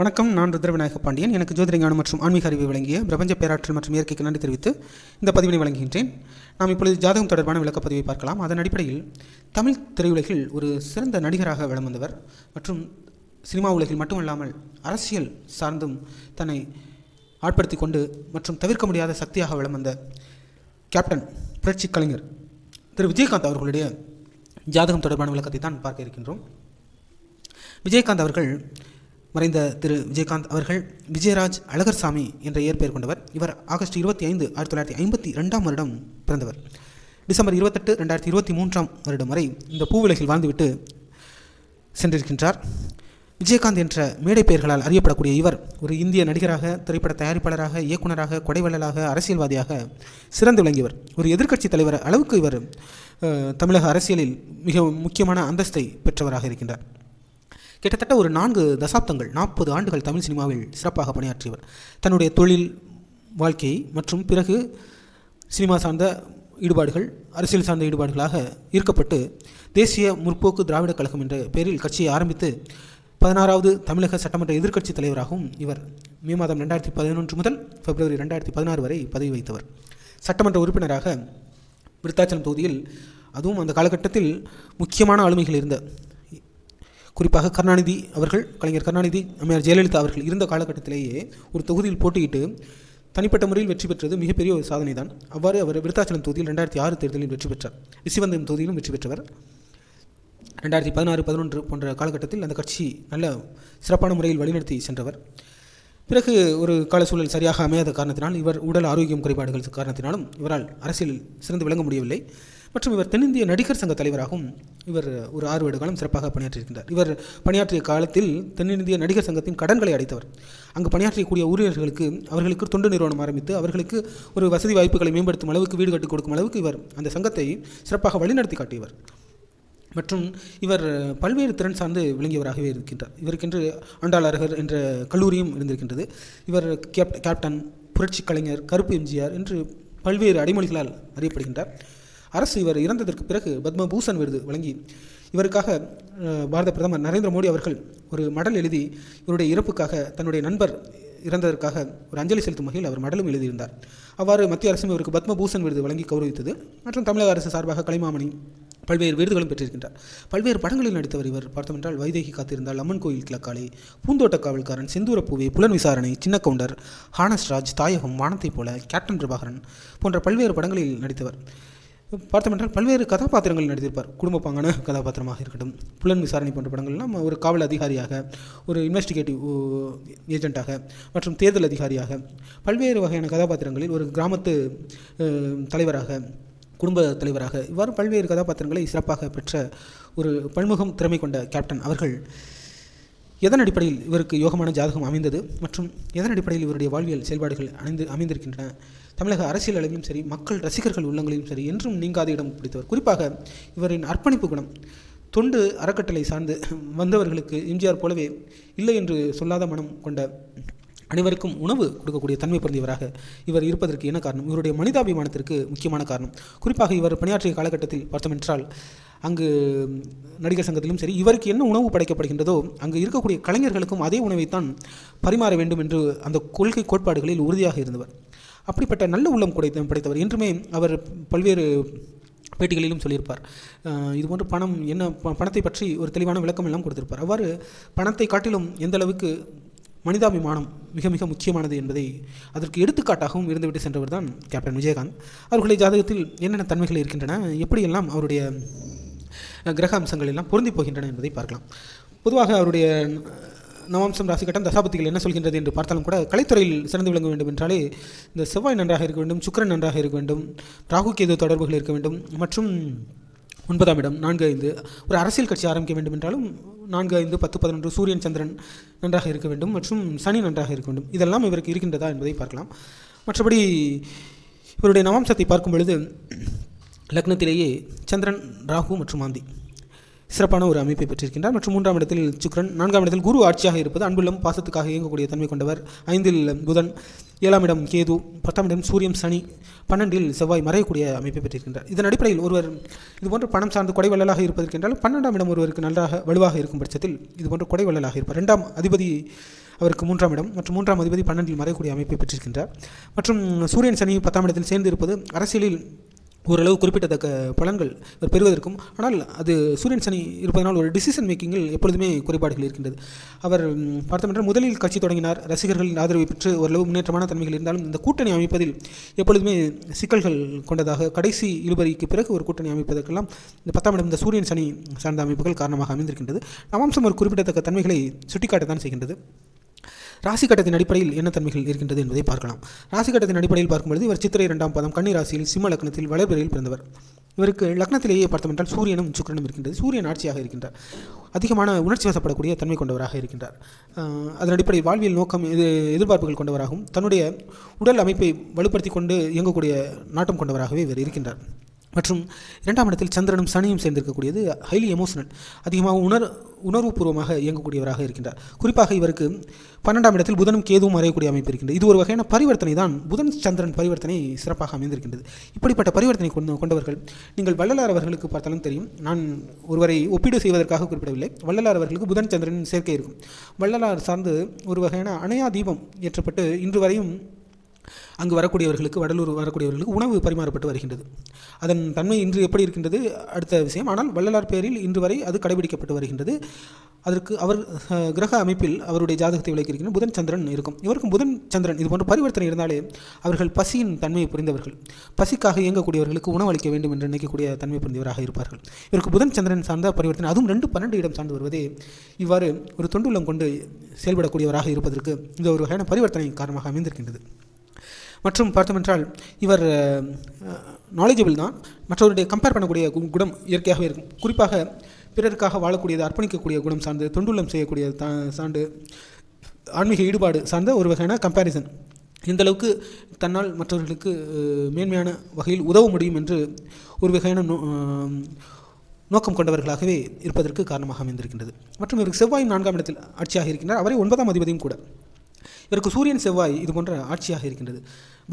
வணக்கம் நான் ருத்ரவிநாயக பாண்டியன். எனக்கு ஜோதிரஞானம் மற்றும் ஆன்மீக அறிவை வழங்கிய பிரபஞ்ச பேராற்றல் மற்றும் இயற்கைக்கு நன்றி தெரிவித்து இந்த பதிவினை வழங்குகின்றேன். நாம் இப்பொழுது ஜாதகம் தொடர்பான விளக்கப்பதிவை பார்க்கலாம். அதன் அடிப்படையில் தமிழ் திரையுலகில் ஒரு சிறந்த நடிகராக வலம் வந்தவர் மற்றும் சினிமா உலகில் மட்டுமல்லாமல் அரசியல் சார்ந்தும் தன்னை ஆட்படுத்தி கொண்டு மற்றும் தவிர்க்க முடியாத சக்தியாக வலம் வந்த கேப்டன் புரட்சி கலைஞர் திரு. விஜயகாந்த் அவர்களுடைய ஜாதகம் தொடர்பான விளக்கத்தை தான் பார்க்க இருக்கின்றோம். விஜயகாந்த் அவர்கள் மறைந்த திரு விஜயகாந்த் அவர்கள் விஜயராஜ் அழகர்சாமி என்ற இயற்பெயர் கொண்டவர். இவர் ஆகஸ்ட் இருபத்தி ஐந்து ஆயிரத்தி தொள்ளாயிரத்தி ஐம்பத்தி ரெண்டாம் வருடம் பிறந்தவர். டிசம்பர் இருபத்தெட்டு ரெண்டாயிரத்தி இருபத்தி மூன்றாம் வருடம் வரை இந்த பூவுலகில் வாழ்ந்துவிட்டு சென்றிருக்கின்றார். விஜயகாந்த் என்ற மேடை பெயர்களால் அறியப்படக்கூடிய இவர் ஒரு இந்திய நடிகராக திரைப்பட தயாரிப்பாளராக இயக்குனராக கொடைவள்ளலாக அரசியல்வாதியாக சிறந்து விளங்கியவர். ஒரு எதிர்க்கட்சி தலைவர் அளவுக்கு இவர் தமிழக அரசியலில் மிக முக்கியமான அந்தஸ்தை பெற்றவராக இருக்கின்றார். கிட்டத்தட்ட ஒரு நான்கு தசாப்தங்கள் நாற்பது ஆண்டுகள் தமிழ் சினிமாவில் சிறப்பாக பணியாற்றியவர். தன்னுடைய தொழில் வாழ்க்கை மற்றும் பிறகு சினிமா சார்ந்த ஈடுபாடுகள் அரசியல் சார்ந்த ஈடுபாடுகளாக ஈர்க்கப்பட்டு தேசிய முற்போக்கு திராவிடக் கழகம் என்ற பெயரில் கட்சியை ஆரம்பித்து பதினாறாவது தமிழக சட்டமன்ற எதிர்க்கட்சி தலைவராகவும் இவர் மே மாதம் ரெண்டாயிரத்தி பதினொன்று முதல் பிப்ரவரி ரெண்டாயிரத்தி பதினாறு வரை பதவி வைத்தவர் சட்டமன்ற உறுப்பினராக விருத்தாச்சலம் தொகுதியில் அதுவும் அந்த காலகட்டத்தில் முக்கியமான ஆளுமைகள் இருந்த குறிப்பாக கருணாநிதி அவர்கள் கலைஞர் கருணாநிதி அம்மையார் ஜெயலலிதா அவர்கள் இருந்த காலகட்டத்திலேயே ஒரு தொகுதியில் போட்டியிட்டு தனிப்பட்ட முறையில் வெற்றி பெற்றது மிகப்பெரிய ஒரு சாதனை தான் அவ்வாறு அவர் விருத்தாச்சலம் தொகுதியில் ரெண்டாயிரத்தி ஆறு தேர்தலில் வெற்றி பெற்றார். விசிவந்தம் தொகுதியிலும் வெற்றி பெற்றவர். ரெண்டாயிரத்தி பதினாறு பதினொன்று போன்ற காலகட்டத்தில் அந்த கட்சி நல்ல சிறப்பான முறையில் வழிநடத்தி சென்றவர். பிறகு ஒரு கால சூழல் சரியாக அமையாத காரணத்தினால் இவர் உடல் ஆரோக்கியம் குறைபாடுகள் காரணத்தினாலும் இவரால் அரசியலில் சிறந்து விளங்க முடியவில்லை. மற்றும் இவர் தென்னிந்திய நடிகர் சங்க தலைவராகவும் இவர் ஒரு ஆறு வருட காலம் சிறப்பாக பணியாற்றியிருக்கின்றார். இவர் பணியாற்றிய காலத்தில் தென்னிந்திய நடிகர் சங்கத்தின் கடன்களை அடைத்தவர். அங்கு பணியாற்றியக்கூடிய ஊழியர்களுக்கு அவர்களுக்கு தொண்டு நிறுவனம் ஆரம்பித்து அவர்களுக்கு ஒரு வசதி வாய்ப்புகளை மேம்படுத்தும் அளவுக்கு வீடு கட்டி கொடுக்கும் அளவுக்கு இவர் அந்த சங்கத்தை சிறப்பாக வழிநடத்தி காட்டியவர். மற்றும் இவர் பல்வேறு திறன் சார்ந்து விளங்கியவராகவே இருக்கின்றார். இவருக்கென்று ஆண்டாளர்கள் என்ற கல்லூரியும் இருந்திருக்கின்றது. இவர் கேப் கேப்டன் புரட்சி கலைஞர் கருப்பு எம்ஜிஆர் என்று பல்வேறு அடைமொழிகளால் அறியப்படுகின்றார். அரசு இவர் இறந்ததற்கு பிறகு பத்மபூஷன் விருது வழங்கி இவருக்காக பாரத பிரதமர் நரேந்திர மோடி அவர்கள் ஒரு மடல் எழுதி இவருடைய இறப்புக்காக தன்னுடைய நண்பர் இறந்ததற்காக ஒரு அஞ்சலி செலுத்தும் வகையில் அவர் மடலும் எழுதியிருந்தார். அவ்வாறு மத்திய அரசும் இவருக்கு பத்மபூஷன் விருது வழங்கி கௌரவித்தது. மற்றும் தமிழக அரசு சார்பாக கலைமாமணி பல்வேறு விருதுகளும் பெற்றிருக்கின்றார். பல்வேறு படங்களில் நடித்தவர் இவர். பார்த்தோமென்றால் வைதேகி காத்திருந்தால் அம்மன் கோயில் கிழக்காளி பூந்தோட்ட காவல்காரன் செந்தூரப்பூவே புலன் விசாரணை சின்ன கவுண்டர் ஹானஸ்ராஜ் தாயகம் வானத்தைப் போல கேப்டன் பிரபாகரன் போன்ற பல்வேறு படங்களில் நடித்தவர். பார்த்தோமென்றால் பல்வேறு கதாபாத்திரங்கள் நடித்திருப்பார். குடும்பப்பாங்கான கதாபாத்திரமாக இருக்கட்டும். புலன் விசாரணை போன்ற படங்கள்லாம் ஒரு காவல் அதிகாரியாக ஒரு இன்வெஸ்டிகேட்டிவ் ஏஜென்ட்டாக மற்றும் தேர்தல் அதிகாரியாக பல்வேறு வகையான கதாபாத்திரங்களில் ஒரு கிராமத்து தலைவராக குடும்ப தலைவராக இவ்வாறு பல்வேறு கதாபாத்திரங்களை சிறப்பாக பெற்ற ஒரு பன்முகம் திறமை கொண்ட கேப்டன் அவர்கள் எதன் அடிப்படையில் இவருக்கு யோகமான ஜாதகம் அமைந்தது மற்றும் எதன் அடிப்படையில் இவருடைய வாழ்வியல் செயல்பாடுகள் அமைந்து அமைந்திருக்கின்றன? தமிழக அரசியல் அளவிலும் சரி மக்கள் ரசிகர்கள் உள்ளங்களிலும் சரி என்றும் நீங்காத இடம் பிடித்தவர். குறிப்பாக இவரின் அர்ப்பணிப்பு குணம். தொண்டு அறக்கட்டளை சார்ந்து வந்தவர்களுக்கு எம்ஜிஆர் போலவே இல்லை என்று சொல்லாத மனம் கொண்ட அனைவருக்கும் உணவு கொடுக்கக்கூடிய தன்மை பொருந்தியவராக இவர் இருப்பதற்கு என்ன காரணம்? இவருடைய மனிதாபிமானத்திற்கு முக்கியமான காரணம். குறிப்பாக இவர் பணியாற்றிய காலகட்டத்தில் பார்த்தோமென்றால் அங்கு நடிகர் சங்கத்திலும் சரி இவருக்கு என்ன உணவு படைக்கப்படுகின்றதோ அங்கு இருக்கக்கூடிய கலைஞர்களுக்கும் அதே உணவைத்தான் பரிமாற வேண்டும் என்று அந்த கொள்கை கோட்பாடுகளில் உறுதியாக இருந்தவர். அப்படிப்பட்ட நல்ல உள்ளம் குடைத்த படைத்தவர். என்றுமே அவர் பல்வேறு பேட்டிகளிலும் சொல்லியிருப்பார். இதுபோன்று பணம் என்ன ப- பணத்தை பற்றி ஒரு தெளிவான விளக்கம் எல்லாம் கொடுத்திருப்பார். அவ்வாறு பணத்தை காட்டிலும் எந்த அளவுக்கு மனிதாபிமானம் மிக மிக முக்கியமானது என்பதை அதற்கு எடுத்துக்காட்டாகவும் இருந்துவிட்டு சென்றவர் தான் கேப்டன் விஜயகாந்த். அவர்களுடைய ஜாதகத்தில் என்னென்ன தன்மைகள் இருக்கின்றன எப்படியெல்லாம் அவருடைய கிரக அம்சங்கள் எல்லாம் பொருந்தி போகின்றன என்பதை பார்க்கலாம். பொதுவாக அவருடைய நவாம்சம் ராசி கட்டம் தசாபதிகள் என்ன சொல்கின்றது என்று பார்த்தாலும் கூட கலைத்துறையில் சிறந்து விளங்க வேண்டும் என்றாலே இந்த செவ்வாய் நன்றாக இருக்க வேண்டும் சுக்கிரன் நன்றாக இருக்க வேண்டும் ராகு கேது தொடர்புகள் இருக்க வேண்டும் மற்றும் ஒன்பதாம் இடம் நான்கு ஐந்து. ஒரு அரசியல் கட்சி ஆரம்பிக்க வேண்டும் என்றாலும் நான்கு ஐந்து பத்து பதினொன்று சூரியன் சந்திரன் நன்றாக இருக்க வேண்டும் மற்றும் சனி நன்றாக இருக்க வேண்டும். இதெல்லாம் இவருக்கு இருக்கின்றதா என்பதை பார்க்கலாம். மற்றபடி இவருடைய நவாம்சத்தை பார்க்கும் பொழுது லக்னத்திலேயே சந்திரன் ராகு மற்றும் மாந்தி சிறப்பான ஒரு அமைப்பை பெற்றிருக்கின்றார். மற்றும் மூன்றாம் இடத்தில் சுக்கிரன் நான்காம் இடத்தில் குரு ஆட்சியாக இருப்பது அன்புள்ளம் பாசத்துக்காக இயங்கக்கூடிய தன்மை கொண்டவர். ஐந்தில் புதன் ஏழாம் இடம் கேது பத்தாம் இடம் சூரியன் சனி பன்னெண்டில் செவ்வாய் மறையக்கூடிய அமைப்பை பெற்றிருக்கின்றார். இதன் அடிப்படையில் ஒருவர் இதுபோன்ற பணம் சார்ந்து கொடைவள்ளலாக இருப்பதற்கென்றால் பன்னெண்டாம் இடம் ஒருவருக்கு நன்றாக வலுவாக இருக்கும் பட்சத்தில் இதுபோன்ற கொடைவள்ளலாக இருப்பார். ரெண்டாம் அதிபதி அவருக்கு மூன்றாம் இடம் மற்றும் மூன்றாம் அதிபதி பன்னெண்டில் மறையக்கூடிய அமைப்பை பெற்றிருக்கின்றார். மற்றும் சூரியன் சனி பத்தாம் இடத்தில் சேர்ந்து இருப்பது அரசியலில் ஓரளவு குறிப்பிடத்தக்க பலன்கள் அவர் பெறுவதற்கும் ஆனால் அது சூரியன் சனி இருப்பதனால் ஒரு டிசிஷன் மேக்கிங்கில் எப்பொழுதுமே குறைபாடுகள் இருக்கின்றது. அவர் ம், பார்த்தோமென்றால் முதலில் கட்சி தொடங்கினார். ரசிகர்களின் ஆதரவை பெற்று ஓரளவு முன்னேற்றமான தன்மைகள் இருந்தாலும் இந்த கூட்டணி அமைப்பதில் எப்பொழுதுமே சிக்கல்கள் கொண்டதாக கடைசி இழுபறிக்கு பிறகு ஒரு கூட்டணி அமைப்பதற்கெல்லாம் இந்த பத்தாம் இடம் இந்த சூரியன் சனி சார்ந்த அமைப்புகள் காரணமாக அமைந்திருக்கின்றது. நவாம்சம் ஒரு குறிப்பிடத்தக்க தன்மைகளை சுட்டிக்காட்டத்தான் செய்கின்றது. ராசி கட்டத்தின் அடிப்படையில் என்ன தன்மைகள் இருக்கின்றது என்பதை பார்க்கலாம். ராசி கட்டத்தின் அடிப்படையில் பார்க்கும்பொழுது இவர் சித்திரை இரண்டாம் பாதம் கன்னி ராசியில் சிம்ம லக்னத்தில் வளர்பிறையில் பிறந்தவர். இவருக்கு லக்னத்திலேயே பார்த்தோமென்றால் சூரியனும் சுக்கிரனும் இருக்கின்றது. சூரியன் ஆட்சியாக இருக்கின்றார். அதிகமான உணர்ச்சி வசப்படக்கூடிய தன்மை கொண்டவராக இருக்கின்றார். அதன் அடிப்படையில் வாழ்வியல் நோக்கம் இது எதிர்பார்ப்புகள் கொண்டவராகவும் தன்னுடைய உடல் அமைப்பை வலுப்படுத்தி கொண்டு இயங்கக்கூடிய நாட்டம் கொண்டவராகவே இவர் இருக்கின்றார். மற்றும் இரண்டாம் இடத்தில் சந்திரனும் சனியும் சேர்ந்திருக்கக்கூடியது ஹைலி எமோஷனல் அதிகமாக உணர் உணர்வுபூர்வமாக இயங்கக்கூடியவராக இருக்கின்றார். குறிப்பாக இவருக்கு பன்னெண்டாம் இடத்தில் புதனும் கேதுவும் மறையக்கூடிய அமைப்பு இருக்கின்றது. இது ஒரு வகையான பரிவர்த்தனை தான். புதன் சந்திரன் பரிவர்த்தனை சிறப்பாக அமைந்திருக்கின்றது. இப்படிப்பட்ட பரிவர்த்தனை கொண்டு கொண்டவர்கள் நீங்கள் வள்ளலார் அவர்களுக்கு பார்த்தாலும் தெரியும். நான் ஒருவரை ஒப்பீடு செய்வதற்காக குறிப்பிடவில்லை. வள்ளலார் அவர்களுக்கு புதன் சந்திரன் சேர்க்கை இருக்கும். வள்ளலார் சார்ந்து ஒரு வகையான அணையா தீபம் ஏற்றப்பட்டு இன்று வரையும் அங்கு வரக்கூடியவர்களுக்கு வடலூர் வரக்கூடியவர்களுக்கு உணவு பரிமாறப்பட்டு வருகின்றது. அதன் தன்மை இன்று எப்படி இருக்கின்றது? அடுத்த விஷயம். ஆனால் வள்ளலார் பேரில் இன்று வரை அது கடைபிடிக்கப்பட்டு வருகின்றது. அதற்கு அவர் கிரக அமைப்பில் அவருடைய ஜாதகத்தை விளக்கியிருக்கின்ற புதன் சந்திரன் இருக்கும். இவருக்கும் புதன் சந்திரன் இது போன்ற பரிவர்த்தனை இருந்தாலே அவர்கள் பசியின் தன்மையை புரிந்தவர்கள். பசிக்காக இயங்கக்கூடியவர்களுக்கு உணவளிக்க வேண்டும் என்று நினைக்கக்கூடிய தன்மை புரிந்தவராக இருப்பார்கள். இவருக்கு புதன் சந்திரன் சார்ந்த பரிவர்த்தனை அதுவும் ரெண்டு பன்னெண்டு இடம் சார்ந்து வருவதே இவ்வாறு ஒரு தொண்டுள்ளம் கொண்டு செயல்படக்கூடியவராக இருப்பதற்கு இந்த ஒரு வகையான பரிவர்த்தனை காரணமாக அமைந்திருக்கின்றது. மற்றும் பார்த்தோமென்றால் இவர் நாலேஜபிள் தான். மற்றவருடைய கம்பேர் பண்ணக்கூடிய கு- குணம் இயற்கையாகவே இருக்கும். குறிப்பாக பிறருக்காக வாழக்கூடியது அர்ப்பணிக்கக்கூடிய குணம் சார்ந்து தொண்டுள்ளம் செய்யக்கூடிய த சார்ந்து ஆன்மீக ஈடுபாடு சார்ந்த ஒரு வகையான கம்பேரிசன் இந்த அளவுக்கு தன்னால் மற்றவர்களுக்கு மேன்மையான வகையில் உதவ முடியும் என்று ஒரு வகையான நோ- நோக்கம் கொண்டவர்களாகவே இருப்பதற்கு காரணமாக அமைந்திருக்கின்றது. மற்றும் இவருக்கு செவ்வாய் நான்காம் இடத்தில் ஆட்சியாக இருக்கின்றார். அவரே ஒன்பதாம் அதிபதியும் கூட. இவருக்கு சூரியன் செவ்வாய் இது போன்ற ஆட்சியாக இருக்கின்றது.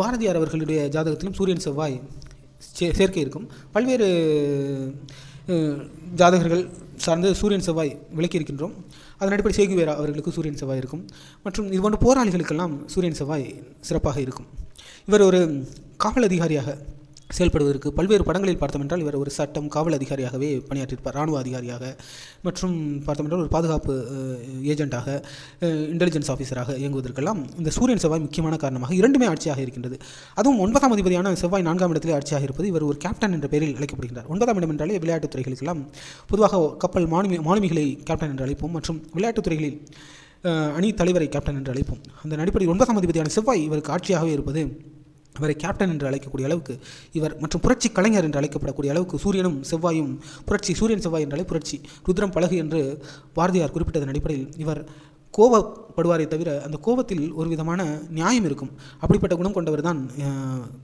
பாரதியார் அவர்களுடைய ஜாதகத்திலும் சூரியன் செவ்வாய் சே சேர்க்கை இருக்கும். பல்வேறு ஜாதகர்கள் சார்ந்து சூரியன் செவ்வாய் விளக்கி இருக்கின்றோம். அதன் அடிப்படை சேகுவேரா அவர்களுக்கு சூரியன் செவ்வாய் இருக்கும். மற்றும் இது போன்ற போராளிகளுக்கெல்லாம் சூரியன் செவ்வாய் சிறப்பாக இருக்கும். இவர் ஒரு காவல் அதிகாரியாக செயல்படுவதற்கு பல்வேறு படங்களில் பார்த்தோம் என்றால் இவர் ஒரு சட்டம் காவல் அதிகாரியாகவே பணியாற்றியிருப்பார் ராணுவ அதிகாரியாக மற்றும் பார்த்தோம் என்றால் ஒரு பாதுகாப்பு ஏஜெண்டாக இன்டெலிஜென்ஸ் ஆஃபீஸராக இயங்குவதற்கெல்லாம் இந்த சூரியன் செவ்வாய் முக்கியமான காரணமாக இரண்டுமே ஆட்சியாக இருக்கின்றது. அதுவும் ஒன்பதாம் அதிபதியான செவ்வாய் நான்காம் இடத்திலே ஆட்சியாக இருப்பது இவர் ஒரு கேப்டன் என்ற பெயரில் அழைக்கப்படுகிறார் ஒன்பதாம் இடம் என்றாலே விளையாட்டுத் துறைகளுக்கெல்லாம் பொதுவாக கப்பல் மாலுமி மாலுமிகளை கேப்டன் என்று அழைப்போம் மற்றும் விளையாட்டுத் துறைகளில் அணி தலைவரை கேப்டன் என்று அழைப்போம். அந்த அடிப்படையில் ஒன்பதாம் அதிபதியான செவ்வாய் இவருக்கு ஆட்சியாகவே இருப்பது இவரை கேப்டன் என்று அழைக்கக்கூடிய அளவுக்கு இவர் மற்றும் புரட்சி கலைஞர் என்று அழைக்கப்படக்கூடிய அளவுக்கு சூரியனும் செவ்வாயும் புரட்சி சூரியன் செவ்வாய் என்றாலே புரட்சி ருத்ரம் பழகு என்று பாரதியார் குறிப்பிட்டதன் அடிப்படையில் இவர் கோவப்படுவாரே தவிர அந்த கோபத்தில் ஒரு விதமான நியாயம் இருக்கும். அப்படிப்பட்ட குணம் கொண்டவர் தான்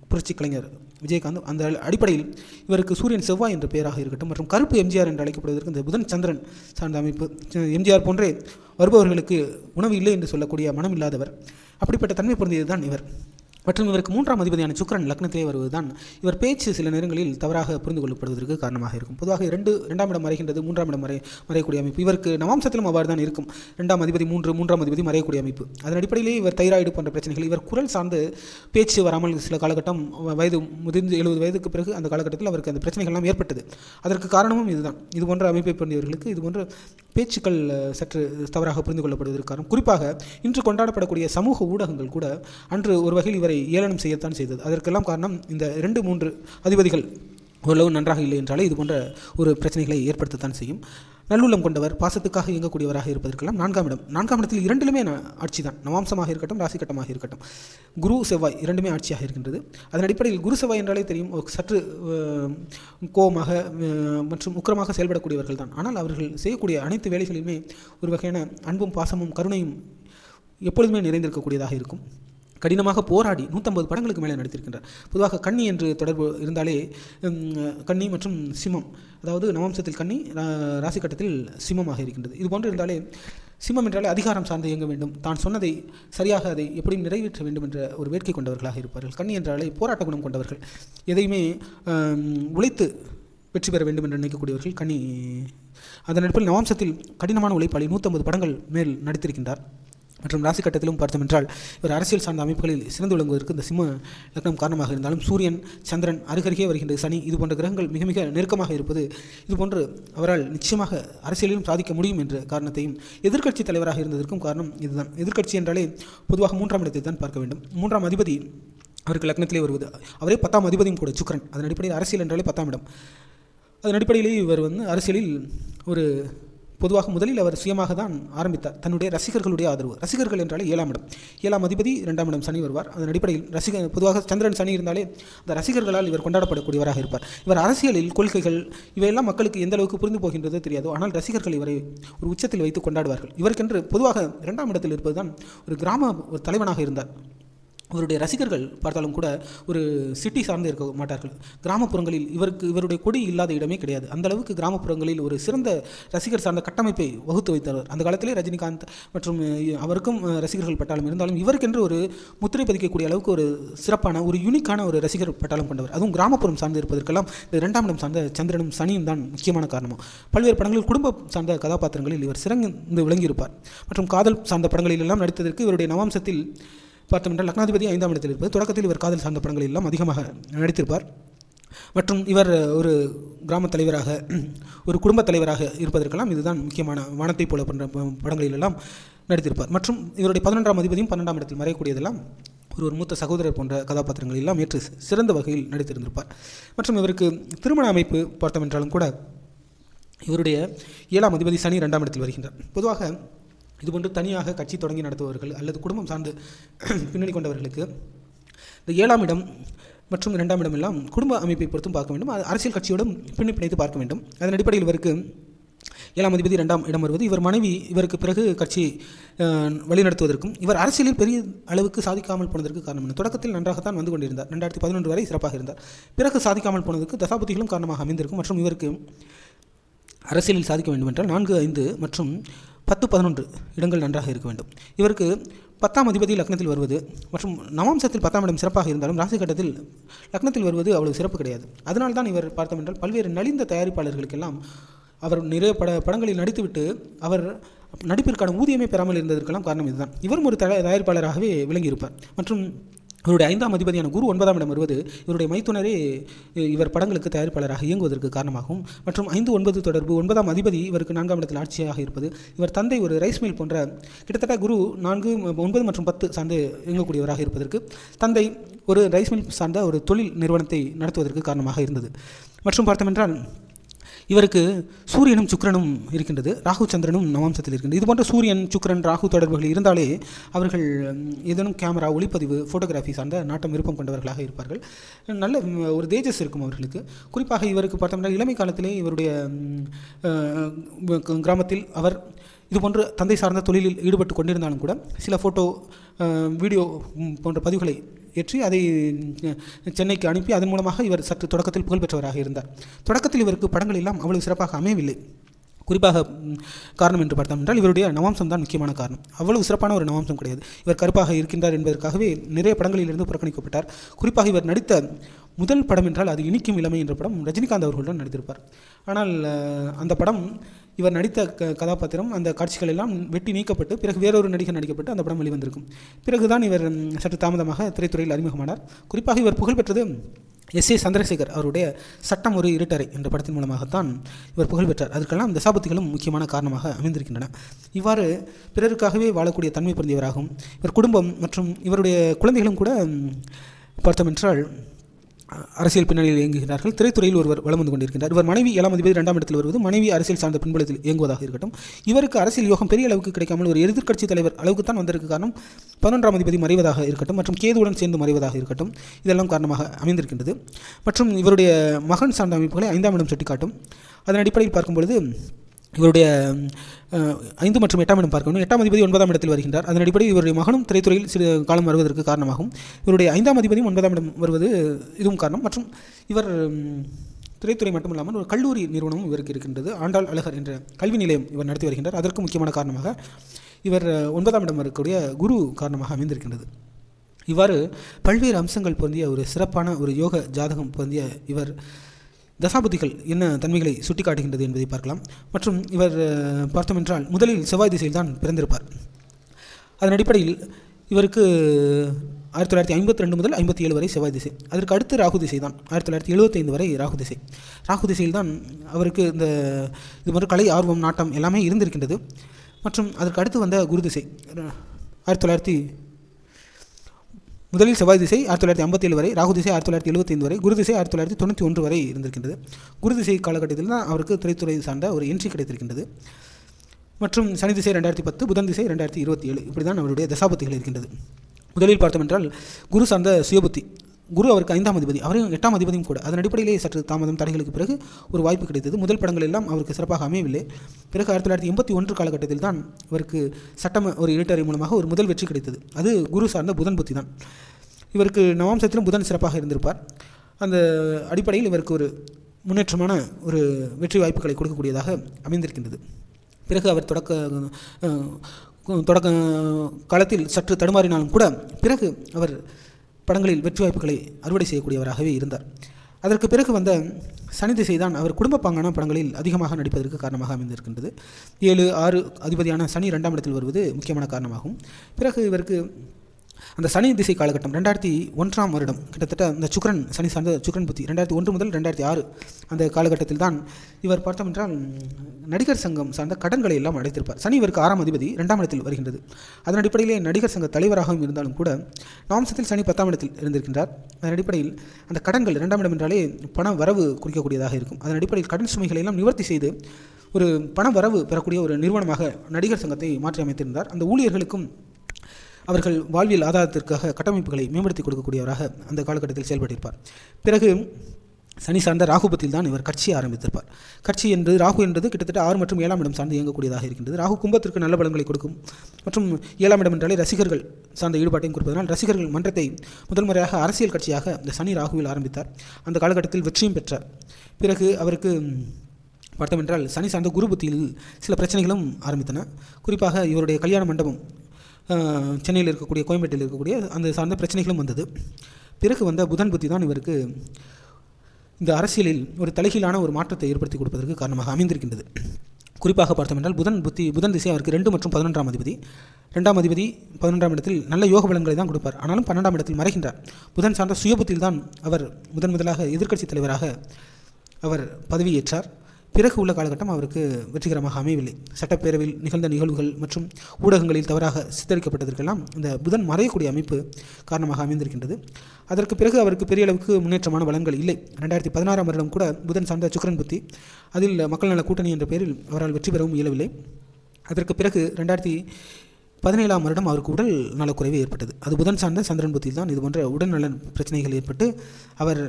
புரட்சி கலைஞர் விஜயகாந்த். அந்த அடிப்படையில் இவருக்கு சூரியன் செவ்வாய் என்ற பெயராக இருக்கட்டும் மற்றும் கருப்பு எம்ஜிஆர் என்று அழைக்கப்படுவதற்கு இந்த புதன் சந்திரன் சார்ந்த அமைப்பு எம்ஜிஆர் போன்றே வருபவர்களுக்கு உணவு இல்லை என்று சொல்லக்கூடிய மனம் இல்லாதவர். அப்படிப்பட்ட தன்மை பொருந்தியது தான் இவர். மற்றும் இவருக்கு மூன்றாம் அதிபதியான சுக்கிரன் லக்னத்திலே வருவதுதான் இவர் பேச்சு சில நேரங்களில் தவறாக புரிந்து கொள்ளப்படுவதற்கு காரணமாக இருக்கும். பொதுவாக இரண்டு இரண்டாம் இடம் மறைகின்றது மூன்றாம் இடம் மறை மறையக்கூடிய அமைப்பு. இவருக்கு நவாம்சத்திலும் அவ்வாறு தான் இருக்கும். இரண்டாம் அதிபதி மூன்று மூன்றாம் அதிபதி மறையக்கூடிய அமைப்பு. அதன் அடிப்படையிலே இவர் தைராய்டு போன்ற பிரச்சனைகள் இவர் குரல் சார்ந்து பேச்சு வராமல் சில காலகட்டம் வயது முதிர்ந்து எழுபது வயதுக்கு பிறகு அந்த காலகட்டத்தில் அவருக்கு அந்த பிரச்சனைகள்லாம் ஏற்பட்டது. அதற்கு காரணமும் இதுதான். இது போன்ற அமைப்பை பண்ணியவர்களுக்கு இது போன்ற பேச்சுக்கள் சற்று தவறாக புரிந்து கொள்ளப்படுவதற்கு காரணம். குறிப்பாக இன்று கொண்டாடப்படக்கூடிய சமூக ஊடகங்கள் கூட அன்று ஒரு வகையில் இவரை ஏளனம் செய்யத்தான் செய்தது. அதற்கெல்லாம் காரணம் இந்த ரெண்டு மூன்று அதிபதிகள் ஓரளவு நன்றாக இல்லை என்றாலே இது போன்ற ஒரு பிரச்சனைகளை ஏற்படுத்தத்தான் செய்யும். நல்லுள்ளம் கொண்டவர் பாசத்துக்காக இயங்கக்கூடியவராக இருப்பதற்கெல்லாம் நான்காம் இடம். நான்காம் இடத்தில் இரண்டிலுமே ஆட்சி தான் நவாம்சமாக இருக்கட்டும் ராசி கட்டமாக இருக்கட்டும். குரு செவ்வாய் இரண்டுமே ஆட்சியாக இருக்கின்றது. அதன் அடிப்படையில் குரு செவ்வாய் என்றாலே தெரியும் சற்று கோபமாக மற்றும் உக்கிரமாக செயல்படக்கூடியவர்கள் தான். ஆனால் அவர்கள் செய்யக்கூடிய அனைத்து வேலைகளிலுமே ஒரு வகையான அன்பும் பாசமும் கருணையும் எப்பொழுதுமே நிறைந்திருக்கக்கூடியதாக இருக்கும். கடினமாக போராடி நூற்றம்பது படங்களுக்கு மேலே நடித்திருக்கின்றார். பொதுவாக கன்னி என்று தொடர்பு இருந்தாலே கன்னி மற்றும் சிம்மம் அதாவது நவம்சத்தில் கன்னி ராசிக்கட்டத்தில் ராசி கட்டத்தில் சிம்மமாக இருக்கின்றது. இது போன்று இருந்தாலே சிம்மம் என்றாலே அதிகாரம் சார்ந்து இயங்க வேண்டும். தான் சொன்னதை சரியாக அதை எப்படியும் நிறைவேற்ற வேண்டும் என்ற ஒரு வேட்கை கொண்டவர்களாக இருப்பார்கள். கன்னி என்றாலே போராட்ட குணம் கொண்டவர்கள். எதையுமே உழைத்து வெற்றி பெற வேண்டும் என்று நினைக்கக்கூடியவர்கள் கன்னி. அதன் அடிப்படையில் நவாம்சத்தில் கடினமான உழைப்பாளி நூற்றம்பது படங்கள் மேல் நடித்திருக்கின்றார். மற்றும் ராசி கட்டத்திலும் பார்த்தோம் என்றால் இவர் அரசியல் சார்ந்த அமைப்புகளில் சிறந்து விளங்குவதற்கு இந்த சிம்ம லக்னம் காரணமாக இருந்தாலும் சூரியன் சந்திரன் அருகருகே வருகின்ற சனி இது போன்ற கிரகங்கள் மிக மிக நெருக்கமாக இருப்பது இதுபோன்று அவரால் நிச்சயமாக அரசியலிலும் சாதிக்க முடியும் என்ற காரணத்தையும் எதிர்க்கட்சி தலைவராக இருந்ததற்கும் காரணம் இதுதான். எதிர்க்கட்சி என்றாலே பொதுவாக மூன்றாம் இடத்தை தான் பார்க்க வேண்டும். மூன்றாம் அதிபதி அவருக்கு லக்னத்திலே வருவது அவரே பத்தாம் அதிபதியும் கூட சுக்கரன். அதன் அடிப்படையில் அரசியல் என்றாலே பத்தாம் இடம். அதன் அடிப்படையிலேயே இவர் வந்து அரசியலில் ஒரு பொதுவாக முதலில் அவர் சுயமாக தான் ஆரம்பித்தார். தன்னுடைய ரசிகர்களுடைய ஆதரவு. ரசிகர்கள் என்றாலே ஏழாம் இடம். ஏழாம் அதிபதி இரண்டாம் இடம் சனி வருவார். அதன் அடிப்படையில் ரசிக பொதுவாக சந்திரன் சனி இருந்தாலே அந்த ரசிகர்களால் இவர் கொண்டாடப்படக்கூடியவராக இருப்பார். இவர் அரசியலில் கொள்கைகள் இவையெல்லாம் மக்களுக்கு எந்த அளவுக்கு புரிந்து போகின்றதோ தெரியாதோ. ஆனால் ரசிகர்கள் இவரை ஒரு உச்சத்தில் வைத்து கொண்டாடுவார்கள். இவருக்கென்று பொதுவாக இரண்டாம் இடத்தில் இருப்பதுதான் ஒரு கிராம ஒரு தலைவனாக இருந்தார். இவருடைய ரசிகர்கள் பார்த்தாலும் கூட ஒரு சிட்டி சார்ந்து இருக்க மாட்டார்கள். கிராமப்புறங்களில் இவருக்கு இவருடைய கொடி இல்லாத இடமே கிடையாது. அந்த அளவுக்கு கிராமப்புறங்களில் ஒரு சிறந்த ரசிகர் சார்ந்த கட்டமைப்பை வகுத்து வைத்தவர். அந்த காலத்திலே ரஜினிகாந்த் மற்றும் அவருக்கும் ரசிகர்கள் பட்டாலும் இருந்தாலும் இவருக்கென்று ஒரு முத்திரை பதிக்கக்கூடிய அளவுக்கு ஒரு சிறப்பான ஒரு யூனிக்கான ஒரு ரசிகர் பட்டாலும் கொண்டவர். அதுவும் கிராமப்புறம் சார்ந்து இருப்பதற்கெல்லாம் இந்த இரண்டாம் இடம் சார்ந்த சந்திரனும் சனியும் தான் முக்கியமான காரணம் பல்வேறு படங்களில் குடும்ப சார்ந்த கதாபாத்திரங்களில் இவர் சிறந்து விளங்கியிருப்பார். மற்றும் காதல் சார்ந்த படங்களில் எல்லாம் நடித்ததற்கு இவருடைய நவாம்சத்தில் பார்த்தோம் என்றால் லக்னாதிபதி ஐந்தாம் இடத்தில் இருப்பது. தொடக்கத்தில் இவர் காதல் சார்ந்த படங்களில் எல்லாம் அதிகமாக நடித்திருப்பார். மற்றும் இவர் ஒரு கிராம தலைவராக ஒரு குடும்பத் தலைவராக இருப்பதற்கெல்லாம் இதுதான் முக்கியமான வானத்தை போல போன்ற ப- படங்களிலெல்லாம் நடித்திருப்பார். மற்றும் இவருடைய பதினொன்றாம் அதிபதியும் பன்னெண்டாம் இடத்தில் மறையக்கூடியதெல்லாம் ஒரு ஒரு மூத்த சகோதரர் போன்ற கதாபாத்திரங்கள் எல்லாம் ஏற்று சிறந்த வகையில் நடித்திருந்திருப்பார். மற்றும் இவருக்கு திருமண அமைப்பு பார்த்தோம் என்றாலும் கூட இவருடைய ஏழாம் அதிபதி சனி ரெண்டாம் இடத்தில் வருகின்றார். பொதுவாக இதுபோன்று தனியாக கட்சி தொடங்கி நடத்துபவர்கள் அல்லது குடும்பம் சார்ந்து பின்னணி கொண்டவர்களுக்கு இந்த ஏழாம் இடம் மற்றும் இரண்டாம் இடம் எல்லாம் குடும்ப அமைப்பை பொறுத்தும் பார்க்க வேண்டும். அது அரசியல் கட்சியோடும் பின்னி பிணைத்து பார்க்க வேண்டும். அதன் அடிப்படையில் இவருக்கு ஏழாம் அதிபதி இரண்டாம் இடம் வருவது. இவர் மனைவி இவருக்கு பிறகு கட்சி வழிநடத்துவதற்கும் இவர் அரசியலில் பெரிய அளவுக்கு சாதிக்காமல் போனதற்கு காரணம் என்ன? தொடக்கத்தில் நன்றாகத்தான் வந்து கொண்டிருந்தார். ரெண்டாயிரத்தி பதினொன்று வரை சிறப்பாக இருந்தார். பிறகு சாதிக்காமல் போனதற்கு தசாபதிகளும் காரணமாக அமைந்திருக்கும் மற்றும் இவருக்கு அரசியலில் சாதிக்க வேண்டுமென்றால் நான்கு ஐந்து மற்றும் பத்து பதினொன்று இடங்கள் நன்றாக இருக்க வேண்டும். இவருக்கு பத்தாம் அதிபதி லக்னத்தில் வருவது மற்றும் நவாம்சத்தில் பத்தாம் இடம் சிறப்பாக இருந்தாலும் ராசி கட்டத்தில் லக்னத்தில் வருவது அவ்வளவு சிறப்பு கிடையாது. அதனால் தான் இவர் பார்த்தோம் என்றால் பல்வேறு நலிந்த தயாரிப்பாளர்களுக்கெல்லாம் அவர் நிறைய பட படங்களில் நடித்துவிட்டு அவர் நடிப்பிற்கான ஊதியமே பெறாமல் இருந்ததற்கெல்லாம் காரணம் இதுதான். இவரும் ஒரு தயாரிப்பாளராகவே விளங்கியிருப்பார். மற்றும் இவருடைய ஐந்தாம் அதிபதியான குரு ஒன்பதாம் இடம் வருவது இவருடைய மைத்துனரே இவர் படங்களுக்கு தயாரிப்பாளராக இயங்குவதற்கு காரணமாகும். மற்றும் ஐந்து ஒன்பது தொடர்பு ஒன்பதாம் அதிபதி இவருக்கு நான்காம் இடத்தில் ஆட்சியாக இருப்பது. இவர் தந்தை ஒரு ரைஸ் மில் போன்ற கிட்டத்தட்ட குரு நான்கு ஒன்பது மற்றும் பத்து சார்ந்து இயங்கக்கூடியவராக இருப்பதற்கு தந்தை ஒரு ரைஸ் மில் சார்ந்த ஒரு தொழில் நிறுவனத்தை நடத்துவதற்கு காரணமாக இருந்தது. மற்றும் பார்த்தோமென்றால் இவருக்கு சூரியனும் சுக்கிரனும் இருக்கின்றது ராகு சந்திரனும் நவாம்சத்தில் இருக்கின்றது. இது போன்ற சூரியன் சுக்கரன் ராகு தொடர்புகள் இருந்தாலே அவர்கள் ஏதேனும் கேமரா ஒளிப்பதிவு ஃபோட்டோகிராஃபி சார்ந்த நாட்டம் விருப்பம் கொண்டவர்களாக இருப்பார்கள். நல்ல ஒரு தேஜஸ் இருக்கும் அவர்களுக்கு. குறிப்பாக இவருக்கு பார்த்தோம்னா இளமை காலத்திலே இவருடைய க- கிராமத்தில் அவர் இதுபோன்று தந்தை சார்ந்த தொழிலில் ஈடுபட்டு கொண்டிருந்தாலும் கூட சில ஃபோட்டோ வீடியோ போன்ற பதிவுகளை ஏற்றி அதை சென்னைக்கு அனுப்பி அதன் மூலமாக இவர் சற்று தொடக்கத்தில் புகழ்பெற்றவராக இருந்தார். தொடக்கத்தில் இவருக்கு படங்கள் எல்லாம் அவ்வளவு சிறப்பாக அமையவில்லை. குறிப்பாக காரணம் என்று பார்த்தோம் என்றால் இவருடைய நவாம்சம் தான் முக்கியமான காரணம். அவ்வளவு சிறப்பான ஒரு நவாம்சம் கிடையாது. இவர் கருப்பாக இருக்கின்றார் என்பதற்காகவே நிறைய படங்களிலிருந்து புறக்கணிக்கப்பட்டார். குறிப்பாக இவர் நடித்த முதல் படம் என்றால் அது இனிக்கும் இளமை என்ற படம் ரஜினிகாந்த் அவர்களுடன் நடித்திருப்பார். ஆனால் அந்த படம் இவர் நடித்த க கதாபாத்திரம் அந்த காட்சிகள் எல்லாம் வெட்டி நீக்கப்பட்டு பிறகு வேறொரு நடிகர் நடிக்கப்பட்டு அந்த படம் வெளிவந்திருக்கும். பிறகுதான் இவர் சற்று தாமதமாக திரைத்துறையில் அறிமுகமானார். குறிப்பாக இவர் புகழ்பெற்றது எஸ். ஏ. சந்திரசேகர் அவருடைய சட்டம் ஒரு இருட்டறை என்ற படத்தின் மூலமாகத்தான் இவர் புகழ் பெற்றார். அதற்கெல்லாம் தசாபத்திகளும் முக்கியமான காரணமாக அமைந்திருக்கின்றன. இவ்வாறு பிறருக்காகவே வாழக்கூடிய தன்மை பிறந்தவராகும் இவர் குடும்பம் மற்றும் இவருடைய குழந்தைகளும் கூட ம், பார்த்தோம் என்றால் அரசியல் பின்னணியில் இயங்குகிறார்கள். திரைத்துறையில் ஒருவர் வளம் வந்து கொண்டிருக்கின்றார். இவர் மனைவி ஏழாம் அதிபதி இரண்டாம் இடத்தில் வருவது மனைவி அரசியல் சார்ந்த பின்புலத்தில் இயங்குவதாக இருக்கட்டும். இவருக்கு அரசியல் யோகம் பெரிய அளவுக்கு கிடைக்காமல் ஒரு எதிர்க்கட்சி தலைவர் அளவுக்கு தான் வந்திருக்கு காரணம் பதினொன்றாம் அதிபதி மறைவதாக இருக்கட்டும் மற்றும் கேதுவுடன் சேர்ந்து மறைவதாக இருக்கட்டும். இதெல்லாம் காரணமாக அமைந்திருக்கின்றது. மற்றும் இவருடைய மகன் சார்ந்த அமைப்புகளை ஐந்தாம் இடம் சுட்டிக்காட்டும். அதன் அடிப்படையில் பார்க்கும்பொழுது இவருடைய ஐந்து மற்றும் எட்டாம் இடம் பார்க்கணும். எட்டாம் அதிபதி ஒன்பதாம் இடத்தில் வருகின்றார். அதன் அடிப்படையில் இவருடைய மகனும் திரைத்துறையில் சிறு காலம் வருவதற்கு காரணமாகும். இவருடைய ஐந்தாம் அதிபதியும் ஒன்பதாம் இடம் வருவது இதுவும் காரணம். மற்றும் இவர் திரைத்துறை மட்டும் இல்லாமல் ஒரு கல்லூரி நிறுவனமும் இவருக்கு இருக்கின்றது. ஆண்டாள் அழகர் என்ற கல்வி நிலையம் இவர் நடத்தி வருகின்றார். அதற்கு முக்கியமான காரணமாக இவர் ஒன்பதாம் இடம் வரக்கூடிய குரு காரணமாக அமைந்திருக்கின்றது. இவ்வாறு பல்வேறு அம்சங்கள் பொருந்திய ஒரு சிறப்பான ஒரு யோக ஜாதகம் பொருந்திய இவர் தசாபதிகள் என்ன தன்மைகளை சுட்டிக்காட்டுகின்றது என்பதை பார்க்கலாம். மற்றும் இவர் பார்த்தோமென்றால் என்றால் முதலில் செவ்வாய் திசையில் தான் பிறந்திருப்பார். அதன் அடிப்படையில் இவருக்கு ஆயிரத்தி தொள்ளாயிரத்தி ஐம்பத்தி ரெண்டு முதல் ஐம்பத்தி ஏழு வரை செவ்வாய் திசை. அதற்கு அடுத்து ராகு திசை தான் ஆயிரத்தி தொள்ளாயிரத்தி எழுபத்தைந்து வரை ராகு திசை. ராகு திசையில் தான் அவருக்கு இந்த இது மாதிரி கலை ஆர்வம் நாட்டம் எல்லாமே இருந்திருக்கின்றது. மற்றும் அதற்கு அடுத்து வந்த குரு திசை ஆயிரத்தி தொள்ளாயிரத்தி முதலில் செவ்வாய் திசை ஆயிரத்தி தொள்ளாயிரத்தி ஐம்பத்தேழு வரை ராகு திசை ஆயிரத்தி தொள்ளாயிரத்தி எழுபத்தைந்து வரை குரு திசை ஆயிரத்தி தொள்ளாயிரத்தி தொண்ணூற்றி ஒன்று வரை இருந்திருக்கின்றது. குரு திசை காலகட்டத்தில் தான் அவருக்கு திரைத்துறை சார்ந்த ஒரு என்ட்ரி கிடைத்திருக்கின்றது. மற்றும் சனி திசை ரெண்டாயிரத்தி பத்து புதன் திசை ரெண்டாயிரத்தி இருபத்தி ஏழு இப்படி தான் அவருடைய தசாபத்திகள் இருக்கின்றது. முதலில் பார்த்தோம் என்றால் குரு சார்ந்த சுயபுத்தி குரு அவருக்கு ஐந்தாம் அதிபதி அவரையும் எட்டாம் அதிபதியும் கூட. அதன் அடிப்படையிலே சற்று தாமதம் தடைகளுக்கு பிறகு ஒரு வாய்ப்பு கிடைத்தது. முதல் படங்கள் எல்லாம் அவருக்கு சிறப்பாக அமையவில்லை. பிறகு ஆயிரத்தி தொள்ளாயிரத்தி எண்பத்தி ஒன்று காலகட்டத்தில் தான் இவருக்கு சட்டம் ஒரு இருட்டறை மூலமாக ஒரு முதல் வெற்றி கிடைத்தது. அது குரு சார்ந்த புதன் புத்தி தான். இவருக்கு நவாம்சத்திலும் புதன் சிறப்பாக இருந்திருப்பார். அந்த அடிப்படையில் இவருக்கு ஒரு முன்னேற்றமான ஒரு வெற்றி வாய்ப்புகளை கொடுக்கக்கூடியதாக அமைந்திருக்கின்றது. பிறகு அவர் தொடக்க தொடக்க காலத்தில் சற்று தடுமாறினாலும் கூட பிறகு அவர் படங்களில் வெற்றி வாய்ப்புகளை அறுவடை செய்யக்கூடியவராகவே இருந்தார். அதற்கு பிறகு வந்த சனி திசை தான் அவர் குடும்பப்பாங்கான படங்களில் அதிகமாக நடிப்பதற்கு காரணமாக அமைந்திருக்கின்றது. ஏழு ஆறு அதிபதியான சனி ரெண்டாம் இடத்தில் வருவது முக்கியமான காரணமாகும். பிறகு இவருக்கு அந்த சனி திசை காலகட்டம் ரெண்டாயிரத்தி ஒன்றாம் வருடம். கிட்டத்தட்ட இந்த சுக்ரன் சனி சார்ந்த சுக்ரன் புத்தி ரெண்டாயிரத்தி ஒன்று முதல் ரெண்டாயிரத்தி ஆறு அந்த காலகட்டத்தில் தான் இவர் பார்த்தோம் என்றால் நடிகர் சங்கம் சார்ந்த கடன்களை எல்லாம் அடைத்திருப்பார். சனி இவருக்கு ஆறாம் அதிபதி ரெண்டாம் இடத்தில் வருகின்றது. அதன் அடிப்படையிலே நடிகர் சங்க தலைவராகவும் இருந்தாலும் கூட நாம்சத்தில் சனி பத்தாம் இடத்தில் இருந்திருக்கின்றார். அதன் அடிப்படையில் அந்த கடன்கள் இரண்டாம் இடம் என்றாலே பண வரவு குறிக்கக்கூடியதாக இருக்கும். அதன் அடிப்படையில் கடன் சுமைகளை எல்லாம் நிவர்த்தி செய்து ஒரு பண வரவு பெறக்கூடிய ஒரு நிறுவனமாக நடிகர் சங்கத்தை மாற்றி அமைத்திருந்தார் அந்த ஊழியர்களுக்கும் அவர்கள் வாழ்வியல் ஆதாரத்திற்காக கட்டமைப்புகளை மேம்படுத்தி கொடுக்கக்கூடியவராக அந்த காலகட்டத்தில் செயல்பட்டிருப்பார். பிறகு சனி சார்ந்த ராகுபத்தில் தான் இவர் கட்சியை ஆரம்பித்திருப்பார். கட்சி என்று ராகு என்பது கிட்டத்தட்ட ஆறு மற்றும் ஏழாம் இடம் சார்ந்து இயங்கக்கூடியதாக இருக்கின்றது. ராகு கும்பத்திற்கு நல்ல பலன்களை கொடுக்கும். மற்றும் ஏழாம் இடம் என்றாலே ரசிகர்கள் சார்ந்த ஈடுபாட்டையும் கொடுப்பதனால் ரசிகர்கள் மன்றத்தை முதல் முறையாக அரசியல் கட்சியாக இந்த சனி ராகுவில் ஆரம்பித்தார். அந்த காலகட்டத்தில் வெற்றியும் பெற்றார். பிறகு அவருக்கு பார்த்தோம் என்றால் சனி சார்ந்த குரு புத்தியில் சில பிரச்சனைகளும் ஆரம்பித்தன. குறிப்பாக இவருடைய கல்யாண மண்டபம் சென்னையில் இருக்கக்கூடிய கோயம்பேட்டில் இருக்கக்கூடிய அந்த சார்ந்த பிரச்சனைகளும் வந்தது. பிறகு வந்த புதன் புத்தி தான் இவருக்கு இந்த அரசியலில் ஒரு தலைகீழான ஒரு மாற்றத்தை ஏற்படுத்தி கொடுப்பதற்கு காரணமாக அமைந்திருக்கின்றது. குறிப்பாக பார்த்தோம் என்றால் புதன் புத்தி புதன் திசை அவருக்கு ரெண்டு மற்றும் பதினொன்றாம் அதிபதி. ரெண்டாம் அதிபதி பதினொன்றாம் இடத்தில் நல்ல யோக பலன்களை தான் கொடுப்பார். ஆனாலும் பன்னெண்டாம் இடத்தில் மறைகின்றார். புதன் சார்ந்த சுயபுத்தியில் தான் அவர் முதன் முதலாக எதிர்க்கட்சி தலைவராக அவர் பதவியேற்றார். பிறகு உள்ள காலகட்டம் அவருக்கு வெற்றிகரமாக அமையவில்லை. சட்டப்பேரவையில் நிகழ்ந்த நிகழ்வுகள் மற்றும் ஊடகங்களில் தவறாக சித்தரிக்கப்பட்டதற்கெல்லாம் இந்த புதன் மறையக்கூடிய அமைப்பு காரணமாக அமைந்திருக்கின்றது. அதற்கு பிறகு அவருக்கு பெரிய அளவுக்கு முன்னேற்றமான பலன்கள் இல்லை. ரெண்டாயிரத்தி பதினாறாம் வருடம் கூட புதன் சார்ந்த சுக்கிரன் புத்தி அதில் மக்கள் நல கூட்டணி என்ற பெயரில் அவரால் வெற்றி பெறவும் இயலவில்லை. அதற்கு பிறகு ரெண்டாயிரத்தி பதினேழாம் வருடம் அவருக்கு உடல் நலக்குறைவு ஏற்பட்டது. அது புதன் சார்ந்த சந்திரன் புத்தியில் தான் இது போன்ற உடல்நல பிரச்சனைகள் ஏற்பட்டு அவர்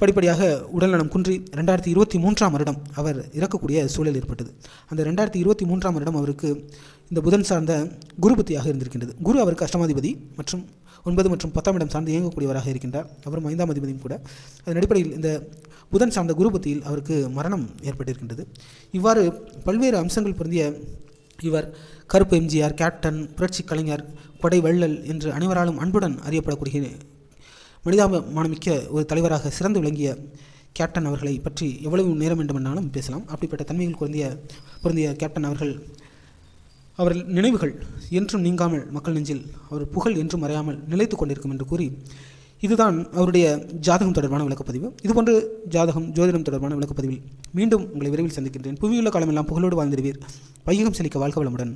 படிப்படியாக உடல்நலம் குன்றி ரெண்டாயிரத்தி இருபத்தி மூன்றாம் வருடம் அவர் இறக்கக்கூடிய சூழல் ஏற்பட்டது. அந்த ரெண்டாயிரத்தி இருபத்தி மூன்றாம் வருடம் அவருக்கு இந்த புதன் சார்ந்த குரு புத்தியாக இருந்திருக்கின்றது. குரு அவருக்கு அஷ்டமாதிபதி மற்றும் ஒன்பது மற்றும் பத்தாம் இடம் சார்ந்து இயங்கக்கூடியவராக இருக்கின்றார். அவரும் ஐந்தாம் அதிபதியும் கூட. அதன் அடிப்படையில் இந்த புதன் சார்ந்த குரு புத்தியில் அவருக்கு மரணம் ஏற்பட்டிருக்கின்றது. இவ்வாறு பல்வேறு அம்சங்கள் பொருந்திய இவர் கருப்பு எம்ஜிஆர் கேப்டன் புரட்சி கலைஞர் கொடை வள்ளல் என்று அனைவராலும் அன்புடன் அறியப்படக்கூடிய மனிதாபிமானமிக்க ஒரு தலைவராக சிறந்து விளங்கிய கேப்டன் அவர்களை பற்றி எவ்வளவு நேரம் வேண்டுமென்றாலும் பேசலாம். அப்படிப்பட்ட தன்மைகள் குறைந்திய பொருந்திய கேப்டன் அவர்கள் அவர் நினைவுகள் என்றும் நீங்காமல் மக்கள் நெஞ்சில் அவர் புகழ் என்றும் மறையாமல் நிலைத்து கொண்டிருக்கும் என்று கூறி இதுதான் அவருடைய ஜாதகம் தொடர்பான விளக்கப்பதிவு. இதுபோன்று ஜாதகம் ஜோதிடம் தொடர்பான விளக்கப்பதிவில் மீண்டும் உங்களை விரைவில் சந்திக்கின்றேன். புவியுள்ள காலமெல்லாம் புகழோடு வாழ்ந்திருவீர் வையகம் செழிக்க வாழ்க வளமுடன்.